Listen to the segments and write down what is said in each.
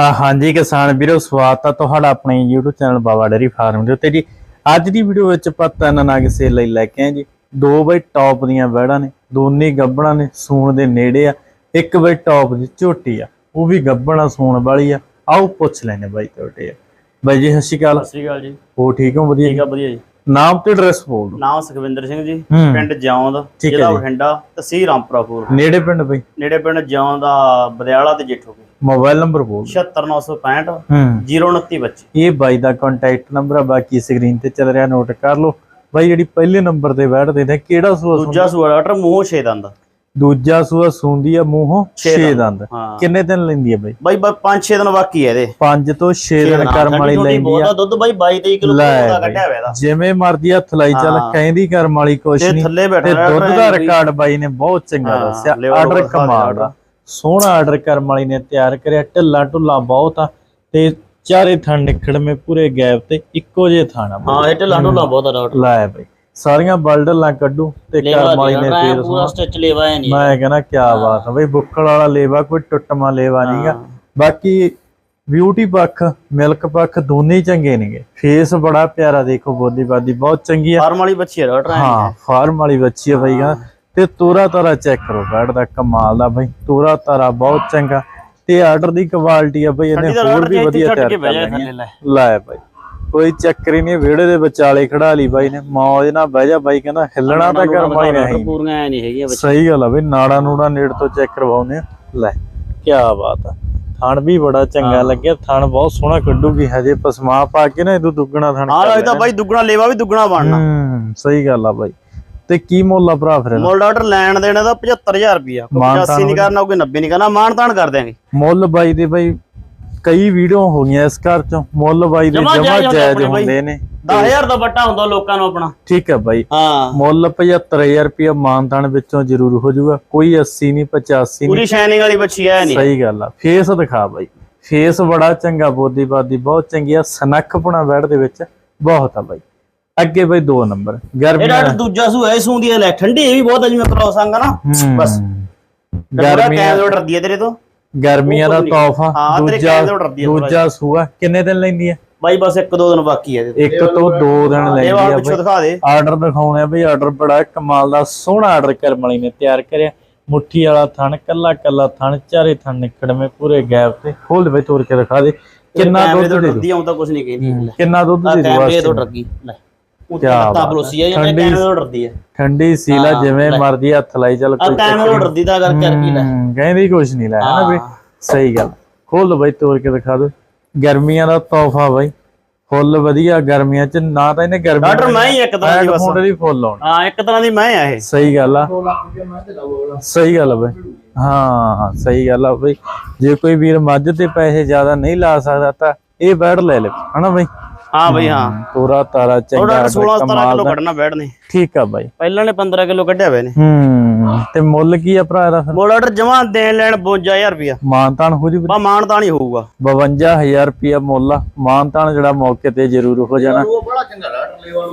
ਆ ਹਾਂਜੀ ਕਿਸਾਨ ਵੀਰੋ ਸਵਾਗਤ ਆ ਤੁਹਾਡਾ ਆਪਣੇ YouTube channel Baba dairy farm ਦੇ ਉੱਤੇ ਜੀ। ਅੱਜ ਦੀ ਵੀਡੀਓ ਵਿੱਚ ਆਪਾਂ ਤਿੰਨ ਨਗ ਸੇਲ ਲਈ ਲੈ ਕੇ ਆਏ ਜੀ। ਦੋ ਬਈ ਟੌਪ ਦੀਆਂ ਵੈੜਾਂ ਨੇ ਦੋਨੇ ਗੱਬਣਾ ਨੇ ਸੂਣ ਦੇ ਨੇੜੇ ਆ ਇੱਕ ਬਈ ਟੌਪ ਦੀ ਝੋਟੀ ਆ ਉਹ ਵੀ ਗੱਬਣਾ ਸੂਣ ਵਾਲੀ ਆ। ਆਓ ਪੁੱਛ ਲੈਨੇ ਬਾਈ ਤੁਹਾਡੇ ਬਾਈ ਜੀ ਸਤਿ ਸ਼੍ਰੀ ਅਕਾਲ। ਸਤਿ ਸ਼੍ਰੀ ਅਕਾਲ ਜੀ। ਹੋ ਠੀਕ ਹੋ? ਵਧੀਆ ਠੀਕ? ਆ ਵਧੀਆ ਜੀ। ਨਾਮ ਤੇ ਐਡਰੈਸ ਬੋਲ ਦਿਓ। ਨਾਮ ਸੁਖਵਿੰਦਰ ਸਿੰਘ ਜੀ। ਪਿੰਡ ਜਿਉਂਦ ਜ਼ਿਲ੍ਹਾ। ਬਠਿੰਡਾ ਤਹਿਸੀਲ ਰਾਮਪੁਰਾਪੁਰ ਨੇੜੇ ਪਿੰਡ ਬਈ? ਨੇੜੇ ਪਿੰਡ ਜਿਉਂਦ ਦਾ ਬਦਿਆਲਾ ਤੇ ਜੇਠੋ ਮੋਬਾਈਲ ਨੰਬਰ ਬੋਲ ਦਿਓ। 76965 ਹੂੰ। 029 ਬੱਚੇ ਇਹ ਬਾਈ ਦਾ ਕੰਟੈਕਟ ਨੰਬਰ ਆ ਬਾਕੀ ਸਕਰੀਨ ਤੇ ਚੱਲ ਰਿਹਾ ਨੋਟ ਕਰ ਲਓ। ਬਾਈ ਜਿਹੜੀ ਪਹਿਲੇ ਨੰਬਰ ਤੇ ਬੈਠਦੇ ਨੇ ਕਿਹੜਾ ਸੂਆ ਦੂਜਾ ਸੂਆ ਡਾਕਟਰ ਮੂੰਹ ਛੇ ਦੰਦ। ਦੂਜਾ ਸੂਆ ਸੁੰਦੀ ਆ ਮੂੰਹੋਂ ਛੇ 6 ਦੰਦ। ਕਿੰਨੇ ਦਿਨ ਲੈਂਦੀ ਆ ਬਾਈ? ਬਾਈ ਬਾ 5-6 ਦਿਨ ਬਾਕੀ ਹੈ ਇਹਦੇ। 5 ਤੋਂ 6 ਦਿਨ ਕਰਮ ਵਾਲੀ ਲੈਂਦੀ ਆ। ਦੁੱਧ ਬਾਈ 22-23 ਕਿਲੋ ਦਾ। ਕੱਢਿਆ ਹੋਇਆ ਇਹਦਾ। ਜਿਵੇਂ ਮਰਦੀ ਹੱਥ ਲਾਈ ਚੱਲ। ਕਹਿੰਦੀ ਕਰਮ ਵਾਲੀ ਕੁਛ ਤੇ ਨਹੀਂ। ਤੇ ਦੁੱਧ ਦਾ ਰਿਕਾਰਡ ਬਾਈ ਨੇ ਬਹੁਤ ਚੰਗਾ ਦੱਸਿਆ ਆਰਡਰ ਕਮਾਲ ਦਾ ਸੋਹਣਾ ਆਰਡਰ ਕਰਮ ਵਾਲੀ ਨੇ ਤਿਆਰ ਕਰਿਆ ਢਿੱਲਾ ਢੁੱਲਾ ਬਹੁਤ ਆ ਤੇ ਚਾਰੇ ਥਣ ਨਿਖੜਵੇਂ ਪੂਰੇ ਗੈਪ ਤੇ ਇੱਕੋ ਜਿਹੇ ਥਾਣਾ ਹਾਂ ਇਹ ਢਿੱਲਾ ਢੁੱਲਾ ਬਹੁਤ ਆ ਡਾਕਟਰ ਲਾਇਆ ਬਾਈ ਸਾਰੀਆਂ ਬਲਡਲਾਂ ਕੱਢੂ ਤੇ ਕਰਮ ਵਾਲੀ ਨੇ ਫੇਰ ਪੂਰਾ ਸਟਿਚ ਲੇਵਾ ਹੈ ਨਹੀਂ ਮੈਂ ਕਹਿੰਦਾ ਕੀ ਬਾਤ ਆ ਬਈ ਬੁੱਕਲ ਵਾਲਾ ਲੇਵਾ ਕੋਈ ਟੁੱਟਮਾ ਲੇਵਾ ਨਹੀਂਗਾ ਬਾਕੀ ਬਿਊਟੀ ਪੱਖ ਮਿਲਕ ਪੱਖ ਦੋਨੇ ਚੰਗੇ ਨੇਗੇ। ਫੇਸ ਬੜਾ ਪਿਆਰਾ ਦੇਖੋ ਬੋਦੀ ਬਾਦੀ ਬਹੁਤ ਚੰਗੀ ਆ। ਫਾਰਮ ਵਾਲੀ ਬੱਚੀ ਹੈ ਡਾਕਟਰ ਹਾਂ ਫਾਰਮ ਵਾਲੀ ਬੱਚੀ ਆ ਬਈ ਕਹਿੰਦਾ ਤੇ ਤੋਰਾ ਤਾਰਾ ਚੈੱਕ ਕਰੋ ਬੈਡ ਦਾ ਕਮਾਲ ਦਾ ਬਈ ਤੋਰਾ ਤਾਰਾ ਬਹੁਤ ਚੰਗਾ। ਤੇ ਆਰਡਰ ਦੀ ਕੁਆਲਿਟੀ ਆ ਬਈ ਇਹਨੇ ਹੋਰ ਵੀ ਵਧੀਆ ਤਿਆਰ ਕਰ ਲੈਣੀ ਆ। ਲੈ। ਬਾਈ ਕੋਈ ਚੱਕਰ ਹੀ ਨਹੀਂ ਵਿਹੜੇ ਦੇ ਵਿਚਾਲੇ ਖੜਾ ਲਈ ਬਾਈ ਨੇ ਮੌਜ ਨਾਲ ਬਹਿ ਜਾ ਬਾਈ ਕਹਿੰਦਾ ਹਿੱਲਣਾ ਤਾਂ ਕਰ ਮਾਈ ਨਹੀਂ। ਪੂਰੀਆਂ ਐ ਨਹੀਂ ਹੈਗੀਆਂ ਸਹੀ ਗੱਲ ਆ ਬਈ ਨਾੜਾ ਨੂੜਾ ਨੇੜ ਤੋਂ ਚੈੱਕ ਕਰਵਾਉਨੇ ਲੈ ਕੀ ਬਾਤ ਆ। ਥਣ ਵੀ ਬੜਾ ਚੰਗਾ ਲੱਗਿਆ ਥਣ ਬਹੁਤ ਸੋਹਣਾ ਕੱਢੂਗੀ ਹਜੇ ਪਸਮਾ ਪਾ ਕੇ ਨਾ ਇਹਦੋਂ ਦੁੱਗਣਾ ਥਣ ਹਾਂ ਕਰ ਇਹਦਾ ਬਾਈ ਦੁੱਗਣਾ ਲੇਵਾ ਵੀ ਦੁੱਗਣਾ ਬਣਨਾ। ਸਹੀ ਗੱਲ ਆ ਬਾਈ। ਤੇ ਕੀ ਮੁੱਲ ਆ ਭਰਾ ਫਿਰ? ਮੁੱਲ ਡਾਕਟਰ ਲੈਣ ਦੇਣਾ ਦਾ 75000 ਰੁਪਿਆ ਕੋਈ ਮਾਨ 85 ਨਹੀਂ ਕਰਨਾ ਕੋਈ 90 ਨਹੀਂ ਕਰਨਾ ਮਾਨ ਤਾਨ ਕਰ ਦਿਆਂਗੇ। ਮੁੱਲ ਬਾਈ ਦੇ ਬਾਈ ਕਈ ਵੀਡੀਓ ਹੋ ਗਈਆਂ ਇਸ ਘਰ ਚੋਂ। ਮੁੱਲ ਬਾਈ ਦੇ ਜਮਾਂ ਜਾਇਜ਼ ਹੁੰਦੇ ਨੇ। 10000 ਦਾ ਬੱਟਾ ਹੁੰਦਾ ਲੋਕਾਂ ਨੂੰ ਆਪਣਾ। ਠੀਕ ਹੈ ਬਾਈ। ਹਾਂ। ਮੁੱਲ 75000 ਰੁਪਇਆ ਮਾਨਤਾਨ ਵਿੱਚੋਂ ਜ਼ਰੂਰ ਹੋ ਜਾਊਗਾ। ਕੋਈ 80 ਨਹੀਂ 85 ਨਹੀਂ ਪੂਰੀ ਸ਼ਾਈਨਿੰਗ ਵਾਲੀ ਬੱਚੀ ਐ ਨਹੀਂ ਸਹੀ ਗੱਲ ਆ। ਫੇਸ ਦਿਖਾ ਬਾਈ। ਫੇਸ ਬੜਾ ਚੰਗਾ ਬੋਦੀ ਬਾਦੀ ਬਹੁਤ ਚੰਗੀ ਆ। ਸਨੱਖਪਣਾ ਬੈਡ ਦੇ ਵਿੱਚ। ਬਹੁਤ ਆ ਬਾਈ। ਅੱਗੇ ਬਾਈ 2 ਨੰਬਰ। ਗਰਮੀ ਡਾਕਟਰ ਦੂਜਾ ਸੂ ਐ ਸੂੰਦੀ ਐ ਲੈ ਠੰਡੀ ਇਹ ਵੀ ਬਹੁਤ ਆ ਜਿਵੇਂ ਕ੍ਰੋਸ ਆਂਗਾ ਨਾ ਬਸ। ਗਰਮੀ ਕੈਮ ਤੋਂ ਡਰਦੀ ਐ ਤੇਰੇ ਤੋਂ। ਗਰਮੀਆਂ ਦਾ ਤੋਹਫਾ ਹਾਂ, ਦੂਜਾ ਆ ਦੂਜਾ ਸੂਆ ਕਿੰਨੇ ਦਿਨ ਲੈਂਦੀ ਆ? ਬਾਈ ਬਸ ਇੱਕ ਦੋ ਦਿਨ ਬਾਕੀ ਐ ਇਹਦੇ ਇੱਕ ਤੋਂ ਦੋ ਦਿਨ ਇਹ ਲੈਂਦੀ ਆ ਪਿੱਛੋਂ ਬਾਈ। ਦਿਖਾ ਦੇ। ਆਰਡਰ ਦਿਖਾਉਣੇ ਆ ਬਈ ਆਰਡਰ ਬੜਾ ਕਮਾਲ ਦਾ ਸੋਹਣਾ ਆਰਡਰ ਕਰਮ ਵਾਲੀ ਨੇ ਤਿਆਰ ਕਰਿਆ। ਮੁੱਠੀ ਵਾਲਾ ਥਣ ਕੱਲਾ ਕੱਲਾ ਥਣ ਚਾਰੇ ਥਣ ਨਿਕੜਵੇਂ ਪੂਰੇ ਗੈਪ ਤੇ। ਖੋਲ ਦੇ ਤੋੜ ਕੇ ਦਿਖਾ ਦੇ। ਕਿੰਨਾ ਦੁੱਧ ਦੇ ਦੂ। ਡਰਦੀ ਆਉਂ ਤਾਂ ਕੁਝ ਨਹੀਂ ਕਹਿੰਦੀ। ਕਿੰਨਾ ਦੁੱਧ ਆ ਦੇ ਦੂ ਕੈਮਰੇ ਤੋਂ ਡਰਦੀ। ਲੈ। ਉੱਤੇ ਲੱਤਾਂ ਬਲੋਸੀ ਆ ਜਾਂ ਤੋਂ ਡਰਦੀ ਐ ਠੰਡੀ ਸੀਲਾ ਜਿਵੇਂ ਲੈ। ਮਰਦੀ ਹੱਥ ਲਾਈ ਚੱਲ ਆ ਕੋਈ ਕੈਮਰੇ ਤੋਂ ਡਰਦੀ ਦਾ ਕਰਕੇ ਕੀ ਲੈ ਕਹਿੰਦੀ ਕੁਛ ਨਹੀਂ ਲੈ ਹਨਾ ਹਾਂ। ਸਹੀ ਗੱਲ। ਖੋਲ ਦੋ ਬਈ ਤੋੜ ਕੇ ਦਿਖਾ ਦੋ ਗਰਮੀਆਂ ਦਾ ਤੋਹਫਾ ਬਈ। ਫੁੱਲ ਵਧੀਆ ਗਰਮੀਆਂ ਚ ਨਾ ਤਾਂ ਇਹਨੇ ਗਰਮੀ ਡਾਕਟਰ ਮੈਂ ਹੀ ਇੱਕ ਤਰ੍ਹਾਂ ਦੀ ਬਸ ਦੀ ਫੁੱਲ ਆਉਣ। ਹਾਂ ਇੱਕ ਤਰ੍ਹਾਂ ਦੀ ਮੈਂ ਆ ਇਹ। ਸਹੀ ਗੱਲ ਆ। ਸਹੀ ਗੱਲ ਆ ਬਈ। ਹਾਂ ਹਾਂ, ਸਹੀ ਗੱਲ ਆ ਬਈ। ਜੇ ਕੋਈ ਵੀਰ ਮੱਝ ਤੇ ਪੈਸੇ ਜ਼ਿਆਦਾ ਨਹੀਂ ਲਾ ਸਕਦਾ ਤਾਂ ਇਹ ਬੈਡ ਲੈ ਲੈ ਹਨਾ ਬਈ? ਹਾਂ ਬਈ ਹਾਂ। ਪੂਰਾ ਤਾਰਾ ਚੰਗਾ ਡਾਕਟਰ 16 17 ਕਮਾਲ ਕਿਲੋ ਕੱਢਣਾ ਬੈਠਨੇ ਠੀਕ ਆ ਬਾਈ। ਪਹਿਲਾਂ ਨੇ 15 ਕਿਲੋ ਕੱਢਿਆ ਹੋਏ ਨੇ। ਹੂੰ। ਤੇ ਮੁੱਲ ਕੀ ਆ ਭਰਾ ਇਹਦਾ ਫਿਰ? ਮੋੜ ਆਰਡਰ ਜਮਾ ਦੇਣ ਲੈਣ 52000 ਰੁਪਿਆ ਮਾਨਤਾਨ ਹੋ ਜੂ ਬਾ ਮਾਨ ਤਾਂ ਨਹੀਂ ਹੋਊਗਾ। 52000 ਰੁਪਿਆ ਮੁੱਲ ਆ। ਮਾਨਤਾਨ ਜਿਹੜਾ ਮੌਕੇ ਤੇ ਜ਼ਰੂਰ ਹੋ ਜਾਣਾ।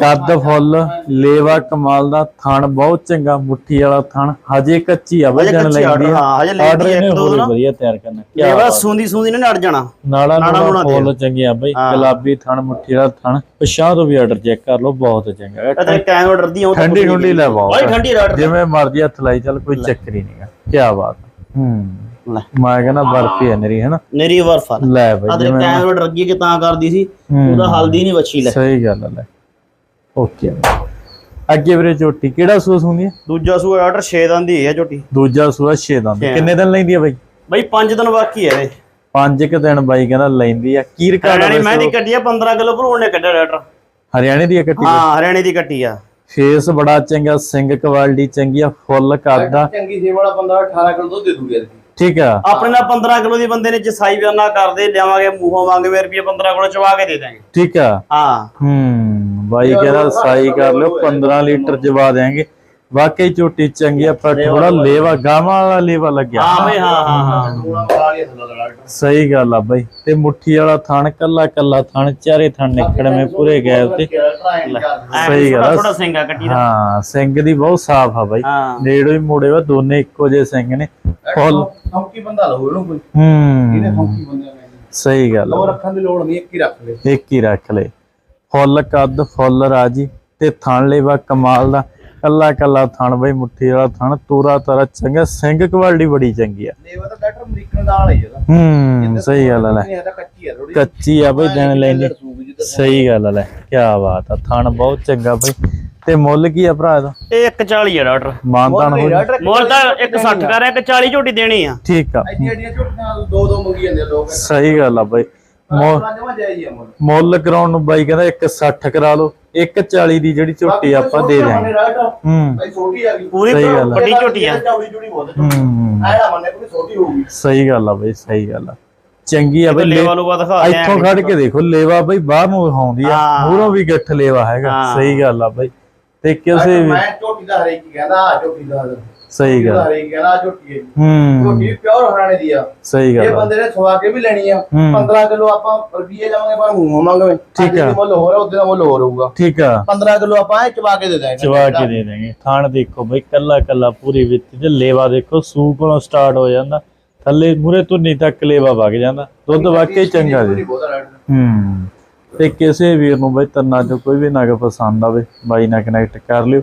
ਕੱਦ ਫੁੱਲ ਲੇਵਾ ਕਮਾਲ ਦਾ ਥਣ ਬਹੁਤ ਚੰਗਾ ਮੁੱਠੀ ਵਾਲਾ ਥਣ। ਹਜੇ ਕੱਚੀ ਆ ਵਜਣ ਲੈਂਦੀ ਆਰਡਰ ਆ। ਹਾਂ ਹਜੇ ਲੈਂਦੀ ਇੱਕ ਦੋ ਹੋਰ ਦਿਨ ਵਧੀਆ ਤਿਆਰ ਕਰਨਾ। ਬਸ ਸੁੰਦੀ ਸੁੰਦੀ ਨੇ ਅੜ ਜਾਣਾ। ਨਾਲਾ ਨਾਲਾ ਫੁੱਲ ਚੰਗੇ ਆ ਬਈ। ਗੁਲਾਬੀ ਥਣ ਮੁੱਠੀ ਵਾਲਾ ਥਣ। ਪਛਾਂ ਤੋਂ ਵੀ ਆਰਡਰ ਚੈੱਕ ਕਰ ਲਓ ਬਹੁਤ ਚੰਗਾ। ਹੈ। ਤੇ ਕੈਮ ਆਰਡਰ ਦੀ ਠੰਡੀ ਠੰਡੀ ਲੈ ਬਾਓ ਬਾਈ ਠੰਡੀ ਆਰਡਰ ਜਿਵੇਂ ਮਰਜ਼ੀ ਹੱਥ ਲਾਈ ਚੱਲ ਕੋਈ ਚੱਕਰ ਹੀ ਨਹੀਂਗਾ ਕੀ ਬਾਤ। ਹੂੰ। ਲੈ। ਮੈਂ ਕਹਿੰਦਾ ਬਰਫੀ ਹੈ ਨਰੀ ਹੈਨਾ? ਨਰੀ ਵਰਫਾ ਲੈ ਬਈ ਆ ਤੇ ਕੈਮ ਆਰਡਰ ਅੱਗੇ ਕਿ ਤਾਂ ਕਰਦੀ ਸੀ ਉਹਦਾ ਹਲਦੀ ਨਹੀਂ ਵੱਛੀ ਲੈ। ਸਹੀ ਗੱਲ ਲੈ। ਓਕੇ। ਅੱਗੇ ਵੀਰੇ ਝੋਟੀ ਕਿਹੜਾ ਸੂਸ ਹੁੰਦੀ ਹੈ? ਦੂਜਾ ਸੂ ਆਰਡਰ 6 ਦਿਨ ਦੀ ਹੈ ਝੋਟੀ। ਦੂਜਾ ਸੂਆ 6 ਦੰਦ ਕਿੰਨੇ ਦਿਨ ਲੈਂਦੀ ਆ ਬਾਈ? ਬਾਈ 5 ਦਿਨ ਬਾਕੀ ਹੈ ਇਹ। ਪੰਜ ਕੁ ਦਿਨ ਬਾਈ ਕਹਿੰਦਾ ਲੈਂਦੀ ਆ। ਕੀ ਰਿਕਾਰਡ ਮੈਂ ਦੀ ਕੱਢੀ ਆ 15 ਕਿਲੋ ਭਰੂਣ ਨੇ ਕੱਢਿਆ ਡਾਕਟਰ ਹਰਿਆਣੇ ਦੀ ਕੱਟੀ ਹਾਂ ਹਰਿਆਣੇ ਦੀ ਕੱਟੀ ਆ। ਫੇਸ ਬੜਾ ਚੰਗਾ ਸਿੰਘ ਕੁਆਲਿਟੀ ਚੰਗੀ ਆ ਫੁੱਲ ਕਰਦਾ। ਚੰਗੀ ਸੇਵਾ ਵਾਲਾ ਬੰਦਾ 18 ਕਿਲੋ ਦੁੱਧ ਦੇ ਦੂਗਾ। ਠੀਕ ਆ। ਆਪਣੇ ਨਾਲ 15 ਕਿਲੋ ਦੀ ਬੰਦੇ ਨੇ ਜਸਾਈ ਕਰਨਾ ਕਰਦੇ ਲਿਆਵਾਂਗੇ ਮੂੰਹੋਂ ਮੰਗਵੇਂ ਰੁਪਏ 15 ਕਿਲੋ ਚਵਾ ਕੇ ਦੇ ਦਾਂਗੇ ਠੀਕ ਆ। ਹਾਂ। ਹੂੰ ਬਾਈ ਕਹਿੰਦਾ ਸਾਈ ਕਰ ਲਿਓ 15 ਲੀਟਰ ਜਵਾ ਦੇਾਂਗੇ ਵਾਕਈ ਝੋਟੀ ਚੰਗੀ ਆ ਪਰ ਥੋੜਾ ਲੇਵਾ ਗਾਵਾਂ ਵਾਲਾ ਲੇਵਾ ਲੱਗਿਆ। ਹਾਂ ਬਈ ਹਾਂ ਹਾਂ ਹਾਂ। ਸਹੀ ਗੱਲ ਆ ਬਾਈ। ਤੇ ਮੁੱਠੀ ਵਾਲਾ ਥਣ ਕੱਲਾ ਕੱਲਾ ਥਣ ਚਾਰੇ ਥਣ ਨਿਕੜਵੇਂ ਪੂਰੇ ਗੈਪ ਤੇ। ਸਹੀ ਗੱਲ ਆ। ਥੋੜਾ ਸਿੰਘਾ ਕੱਟੀ ਦਾ। ਹਾਂ ਸਿੰਘ ਦੀ ਬਹੁਤ ਸਾਫ਼ ਆ ਬਾਈ। ਨੇੜੋਂ ਹੀ ਮੋੜੇ ਵਾ ਦੋਨੇ ਇੱਕੋ ਜਿਹੇ ਸਿੰਘ ਨੇ। ਫੁੱਲ। ਫੌਂਕੀ ਬੰਦਾ ਲਓ ਇਹਨੂੰ ਕੋਈ। ਇਹਨੇ ਹੂੰ ਫੌਂਕੀ ਬੰਦੇ ਨੇ ਸਹੀ ਗੱਲ ਆ ਰੱਖਣ ਦੀ ਲੋੜ ਨਹੀਂ ਇੱਕ ਹੀ ਰੱਖ ਲੈ। ਇੱਕ ਹੀ ਰੱਖ ਲੈ। ਫੁੱਲ ਕੱਦ ਫੁੱਲ ਰਾਜੀ। ਤੇ ਥਣ ਲੈਵਾ ਕਮਾਲ ਦਾ। ਕੱਲਾ ਕੱਲਾ ਥਣ ਬਈ ਮੁੱਠੀ ਵਾਲਾ ਥਣ ਤੋਰਾ ਤਾਰਾ ਚੰਗਾ ਸਿੰਘ ਕੁਆਲਿਟੀ ਬੜੀ ਚੰਗੀ ਆ। ਲੇਵਾ ਤਾਂ ਡਾਕਟਰ ਅਮਰੀਕਨ ਦਾ ਵਾਲਾ ਹੀ ਇਹਦਾ ਹੂੰ ਸਹੀ ਗੱਲ ਆ ਲੈ। ਕੱਚੀ ਆ ਥੋੜੀ ਕੱਚੀ ਆ ਬਈ ਦਿਨ ਲੈਣੀ ਸਹੀ ਗੱਲ ਆ ਲੈ ਕੀ ਬਾਤ ਆ ਥਣ ਬਹੁਤ ਚੰਗਾ ਬਈ। ਤੇ ਮੁੱਲ ਕੀ ਆ ਭਰਾ ਇਹਦਾ? ਇਹ 140 ਆ ਡਾਕਟਰ। ਮਾਨਤਾਨ ਹੋ? ਮੁੱਲ ਤਾਂ 160 ਕਰ 140 ਝੋਟੀ ਦੇਣੀ ਆ। ਠੀਕ ਆ। ਐਡੀਆਂ ਐਡੀਆਂ ਝੋਟੀਆਂ ਦੋ ਦੋ ਮੰਗੀ ਜਾਂਦੇ ਲੋਕ। ਸਹੀ ਗੱਲ ਆ ਬਈ। ਮੁੱਲ ਕਰਾਉਣ ਨੂੰ ਬਾਈ ਕਹਿੰਦਾ 160 ਕਰਾ ਲਓ 140 ਦੀ ਜਿਹੜੀ ਝੋਟੀ ਆਪਾਂ ਦੇ ਦਿਆਂਗੇ। ਹੂੰ। ਭਾਈ ਛੋਟੀ ਆ ਗਈ। ਪੂਰੀ ਸਹੀ ਗੱਲ ਆ। ਵੱਡੀ ਝੋਟੀ ਆ। ਹੂੰ ਐੜਾ ਮੰਨੇ ਕੋਈ ਛੋਟੀ ਹੋਊਗੀ ਸਹੀ ਗੱਲ ਆ ਬਈ ਸਹੀ ਗੱਲ ਆ। ਚੰਗੀ ਆ ਬਈ ਲੇਵਾ ਲੂਵਾ ਦਿਖਾ ਇੱਥੋਂ ਖੜ ਕੇ ਦੇਖੋ ਲੇਵਾ ਬਈ ਬਾਹਰ ਨੂੰ ਵਿਖਾਉਂਦੀ ਆ। ਮੂਹਰੋਂ ਵੀ ਗਿੱਠ ਲੇਵਾ ਹੈਗਾ। ਹਾਂ। ਸਹੀ ਗੱਲ ਆ ਬਈ। ਤੇ ਕਿਸੇ ਵੀ ਮੈਂ ਝੋਟੀ ਦਾ ਹਰੇਕ ਹੀ ਕਹਿੰਦਾ ਆ ਝੋਟੀ ਦਾ ਸਹੀ ਗੱਲ। ਹਰੇਕ ਕਹਿੰਦਾ ਆਹ ਝੋਟੀ ਹੈ ਹੂੰ। ਝੋਟੀ ਪਿਓਰ ਹਰਾਣੇ ਦੀ ਆ। ਸਹੀ ਇਹ ਗੱਲ ਆ। ਬੰਦੇ ਨੇ ਸਵਾ ਕੇ ਵੀ ਲੈਣੀ ਆ। ਹੂੰ। 15 ਕਿਲੋ ਆਪਾਂ ਰੁਪਏ ਲਾਵਾਂਗੇ ਪਰ ਮੂੰਹੋਂ ਮੰਗਵੇਂ। ਠੀਕ ਆ। ਮੁੱਲ ਹੋਰ ਆ ਉਹਦੇ ਦਾ ਮੁੱਲ ਹੋਰ ਹੋਊਗਾ। ਠੀਕ ਆ। 15 ਕਿਲੋ ਆਪਾਂ ਇਹ ਚਵਾ ਕੇ ਦੇ ਦਾਂਗੇ ਚਵਾ ਕੇ ਦੇ ਦੇਂਗੇ ਥਾਣ ਦੇਖੋ ਬਈ ਕੱਲਾ ਕੱਲਾ ਪੂਰੀ ਵਿੱਚ ਤੇ ਲੇਵਾ ਦੇਖੋ ਸੂ ਕੋਲੋਂ ਸਟਾਰਟ ਹੋ ਜਾਂਦਾ। ਥੱਲੇ ਮੂਰੇ ਧੁੰਨੀ ਤੱਕ ਲੇਵਾ ਵਗ ਜਾਂਦਾ। ਦੁੱਧ ਵਾਕਈ ਚੰਗਾ ਜੀ। ਹੂੰ। ਤੇ ਕਿਸੇ ਵੀਰ ਨੂੰ ਬਈ ਤੰਨਾ ਚੋਂ ਕੋਈ ਵੀ ਨਗ ਪਸੰਦ ਆਵੇ ਬਾਈ ਨਾਲ ਕਨੈਕਟ ਕਰ ਲਿਓ।